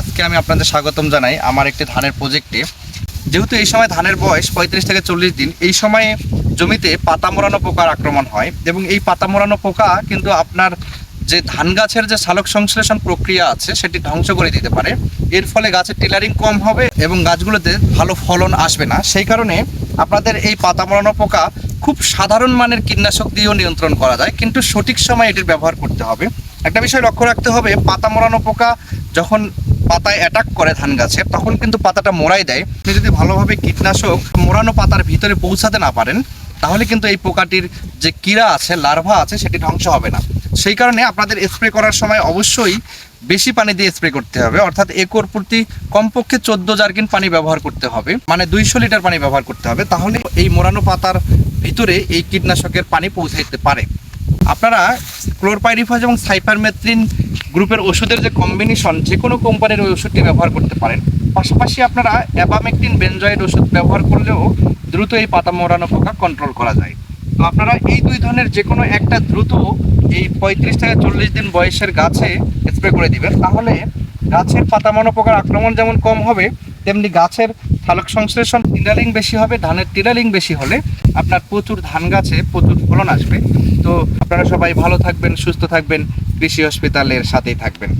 আজকে আমি আপনাদের স্বাগতম জানাই আমার একটি ধানের প্রজেক্টে যেহেতু এই সময় ধানের বয়স পঁয়ত্রিশ থেকে চল্লিশ দিন, এই সময়ে জমিতে পাতা মোড়ানো পোকার আক্রমণ হয় এবং এই পাতা মোড়ানো পোকা কিন্তু আপনার যে ধান গাছের যে সালোক সংশ্লেষণ প্রক্রিয়া আছে, সেটি ধ্বংস করে দিতে পারে। এর ফলে গাছের টিলারিং কম হবে এবং গাছগুলোতে ভালো ফলন আসবে না। সেই কারণে আপনাদের এই পাতা মোড়ানো পোকা খুব সাধারণ মানের কীটনাশক দিয়েও নিয়ন্ত্রণ করা যায়, কিন্তু সঠিক সময় এটির ব্যবহার করতে হবে। একটা বিষয় লক্ষ্য রাখতে হবে, পাতা মোড়ানো পোকা যখন পাতায় অ্যাটাক করে ধান গাছে, তখন কিন্তু পাতাটা মোড়াই দেয়। আপনি যদি ভালোভাবে কীটনাশক মোড়ানো পাতার ভিতরে পৌঁছাতে না পারেন, তাহলে কিন্তু এই পোকাটির যে কীড়া আছে, লার্ভা আছে, সেটি ধ্বংস হবে না। সেই কারণে আপনাদের স্প্রে করার সময় অবশ্যই বেশি পানি দিয়ে স্প্রে করতে হবে। অর্থাৎ একর প্রতি কমপক্ষে চোদ্দ জার্কিন পানি ব্যবহার করতে হবে মানে দুইশো লিটার পানি ব্যবহার করতে হবে। তাহলে এই মোড়ানো পাতার ভিতরে এই কীটনাশকের পানি পৌঁছাইতে পারে। আপনারা ক্লোরপাইরিফাস এবং সাইপারমেথ্রিন গ্রুপের ওষুধের যে কম্বিনেশন যে কোনো কোম্পানির ওই ওষুধটি ব্যবহার করতে পারেন। পাশাপাশি আপনারা অ্যাবামেকটিন বেনজয়েড ওষুধ ব্যবহার করলেও দ্রুত এই পাতা মোড়ানো পোকা কন্ট্রোল করা যায়। তো আপনারা এই দুই ধরনের যে কোনো একটা দ্রুত এই পঁয়ত্রিশ থেকে চল্লিশ দিন বয়সের গাছে স্প্রে করে দিবেন। তাহলে গাছের পাতা মোড়ানো পোকার আক্রমণ যেমন কম হবে, তেমনি গাছের সালোক সংশ্লেষণ টিরালিং বেশি হবে, ধানের টিরালিং বেশি হলে আপনার প্রচুর ধান গাছে প্রচুর ফলন আসবে। তো আপনারা সবাই ভালো থাকবেন, সুস্থ থাকবেন। কৃষি হসপিটালের সাথেই থাকবেন।